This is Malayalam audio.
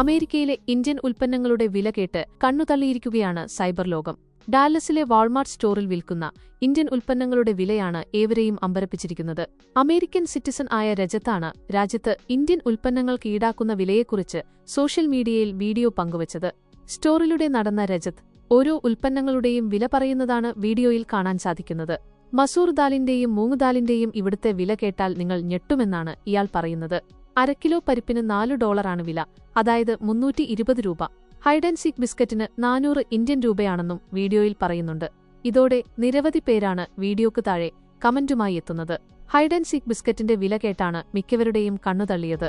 അമേരിക്കയിലെ ഇന്ത്യൻ ഉൽപ്പന്നങ്ങളുടെ വില കേട്ട് കണ്ണുതള്ളിയിരിക്കുകയാണ് സൈബർ ലോകം. ഡാലസിലെ വാൾമാർട്ട് സ്റ്റോറിൽ വിൽക്കുന്ന ഇന്ത്യൻ ഉൽപ്പന്നങ്ങളുടെ വിലയാണ് ഏവരെയും അമ്പരപ്പിച്ചിരിക്കുന്നത്. അമേരിക്കൻ സിറ്റിസൺ ആയ രജത്താണ് രാജ്യത്ത് ഇന്ത്യൻ ഉൽപ്പന്നങ്ങൾക്ക് ഈടാക്കുന്ന വിലയെക്കുറിച്ച് സോഷ്യൽ മീഡിയയിൽ വീഡിയോ പങ്കുവച്ചത്. സ്റ്റോറിലൂടെ നടന്ന രജത് ഓരോ ഉൽപ്പന്നങ്ങളുടെയും വില പറയുന്നതാണ് വീഡിയോയിൽ കാണാൻ സാധിക്കുന്നത്. മസൂർ ദാലിന്റെയും മൂങ്ങുദാലിന്റെയും ഇവിടുത്തെ വില കേട്ടാൽ നിങ്ങൾ ഞെട്ടുമെന്നാണ് ഇയാൾ പറയുന്നത്. അരക്കിലോ പരിപ്പിന് നാലു ഡോളറാണ് വില. അതായത് മുന്നൂറ്റി ഇരുപത് രൂപ. ഹൈഡ് ആൻഡ് സീക്ക് ബിസ്ക്കറ്റിന് നാനൂറ് ഇന്ത്യൻ രൂപയാണെന്നും വീഡിയോയിൽ പറയുന്നുണ്ട്. ഇതോടെ നിരവധി പേരാണ് വീഡിയോക്ക് താഴെ കമന്റുമായി എത്തുന്നത്. ഹൈഡ് ആൻഡ് സീക്ക് ബിസ്ക്കറ്റിന്റെ വില കേട്ടാണ് മിക്കവരുടെയും കണ്ണുതള്ളിയത്